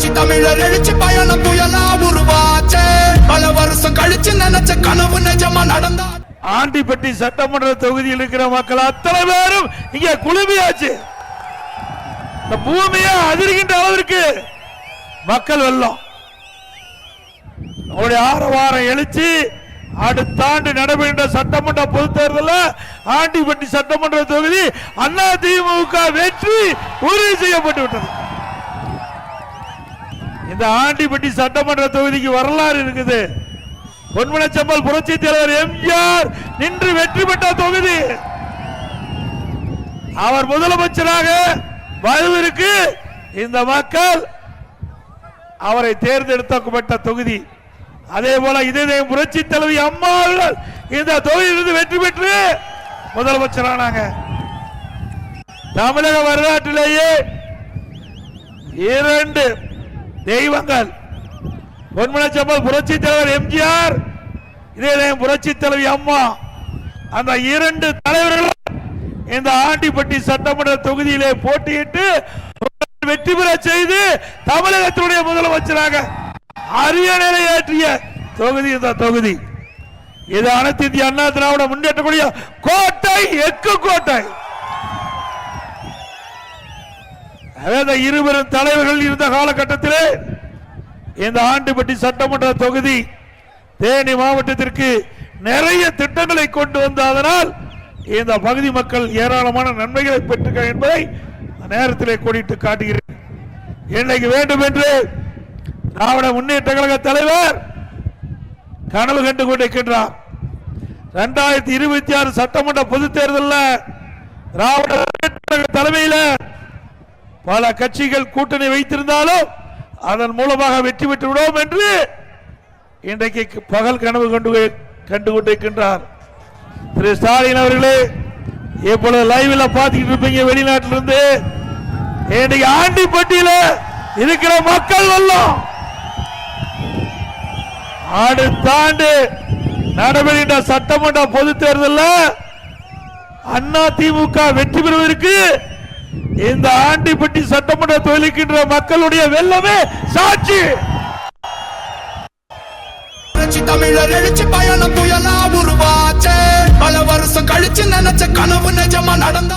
புரட்சி தமிழர் எழுச்சி பயணம் புயலா உருவாச்சே. பல வருஷம் கழிச்சு நினைச்ச கனவு நிஜமா நடந்தா ஆண்டிப்பட்டி சட்டமன்ற தொகுதியில் இருக்கிற மக்கள் அத்தனை பேரும் இங்க குழுமியாச்சு. இந்த பூமியை அதிர்கின்ற அளவிற்கு மக்கள் வெள்ளம் அவருடைய ஆரவாரம் எழுச்சி அடுத்த ஆண்டு நடைபெறுகின்ற சட்டமன்ற பொது தேர்தலில் ஆண்டிப்பட்டி சட்டமன்ற தொகுதி அண்ணா திமுக வெற்றி உறுதி செய்யப்பட்டு விட்டது இந்த ஆண்டிப்பட்டி சட்டமன்ற தொகுதிக்கு வரலாறு இருக்குது. பொன்மனச்சம்பல் புரட்சி தலைவர் எம்ஜிஆர் நின்று வெற்றி பெற்ற தொகுதி. அவர் முதலமைச்சராக வருவதற்கு இந்த மக்கள் அவரை தேர்ந்தெடுக்கப்பட்ட தொகுதி. அதே போல இதே புரட்சி தலைவி அம்மா இந்த தொகுதியிலிருந்து வெற்றி பெற்று முதலமைச்சரானாங்க. தமிழக வரலாற்றிலேயே இரண்டு தெய்வங்கள். பொன்மனச்சம்பல் புரட்சி தலைவர் எம்ஜிஆர் இதே புரட்சி தலைவி அம்மா. அந்த இரண்டு தலைவர்களும் இந்த ஆண்டிப்பட்டி சட்டமன்ற தொகுதியிலே போட்டியிட்டு வெற்றி பெற செய்து தமிழகத்தினுடைய முதலமைச்சராக அரிய நிலையாற்றிய தொகுதி இந்த தொகுதி. இது அனைத்து இந்திய அண்ணா திராவிட முன்னேற்றக்கூடிய கோட்டை எக்கு கோட்டை. அதாவது இந்த இருவரும் தலைவர்கள் இருந்த காலகட்டத்திலே இந்த ஆண்டுபட்டி சட்டமன்ற தொகுதி தேனி மாவட்டத்திற்கு நிறைய திட்டங்களை கொண்டு வந்ததனால் இந்த பகுதி மக்கள் ஏராளமான நன்மைகளை பெற்றுக்க என்பதை நேரத்திலே கொடிட்டு காட்டுகிறேன். இன்னைக்கு வேண்டும் என்று திராவிட முன்னேற்ற கழக தலைவர் கனவு கண்டு கொண்டிருக்கின்றார். இரண்டாயிரத்தி இருபத்தி ஆறு சட்டமன்ற பொதுத் தேர்தலில் திராவிட தலைமையில் பல கட்சிகள் கூட்டணி வைத்திருந்தாலும் அதன் மூலமாக வெற்றி பெற்று விடுவோம் என்று இன்றைக்கு பகல் கனவு கண்டு கண்டு கொண்டிருக்கின்றார் திரு ஸ்டாலின் அவர்களே இப்பொழுது லைவ்ல பார்த்துக்கிட்டு இருப்பீங்க வெளிநாட்டிலிருந்து? இன்றைக்கு ஆண்டிப்பட்டியில இருக்கிற மக்கள் வெள்ளம் அடுத்த ஆண்டு நடைபெறுகின்ற சட்டமன்ற பொது தேர்தலில் அண்ணா திமுக வெற்றி பெறுவதற்கு இந்த ஆண்டிப்பட்டி சட்டமன்ற தொழிலுக்கின்ற மக்களுடைய வெள்ளமே சாட்சி. தமிழர் எழுச்சி பயணம் புயலா உருவாச்சே. பல வருஷம் கழிச்சு நினைச்ச கனவு நிஜமா நடந்து